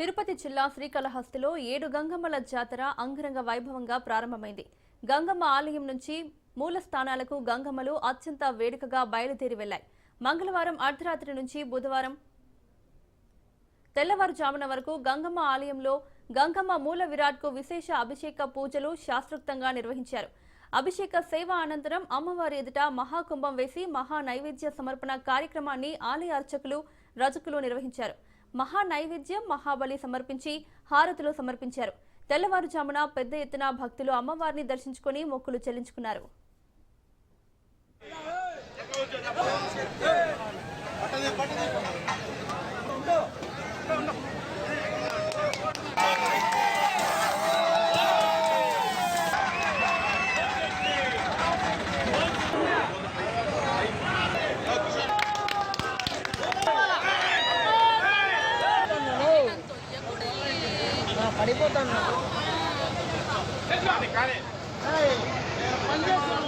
తిరుపతి జిల్లా శ్రీకాళహస్తిలో ఏడు గంగమ్మల జాతర అంగరంగ వైభవంగా ప్రారంభమైంది. గంగమ్మ ఆలయం నుంచి మూల స్థానాలకు గంగమ్మలు అత్యంత వేడుకగా బయలుదేరి వెళ్ళాయి మంగళవారం అర్ధరాత్రి నుంచి బుధవారం తెల్లవారుజామున వరకు గంగమ్మ ఆలయంలో గంగమ్మ మూల విరాట్కు విశేష అభిషేక పూజలు శాస్త్రోక్తంగా నిర్వహించారు. అభిషేక సేవ అనంతరం అమ్మవారి ఎదుట మహాకుంభం వేసి మహా నైవేద్య సమర్పణ కార్యక్రమాన్ని ఆలయ అర్చకులు రజకులు నిర్వహించారు. మహా నైవేద్యం మహాబలి సమర్పించి హారతులు సమర్పించారు తెల్లవారుజామున పెద్ద ఎత్తున భక్తులు అమ్మవారిని దర్శించుకుని మొక్కులు చెల్లించుకున్నారు పడిపోతాను. పనిచేస్తున్నాను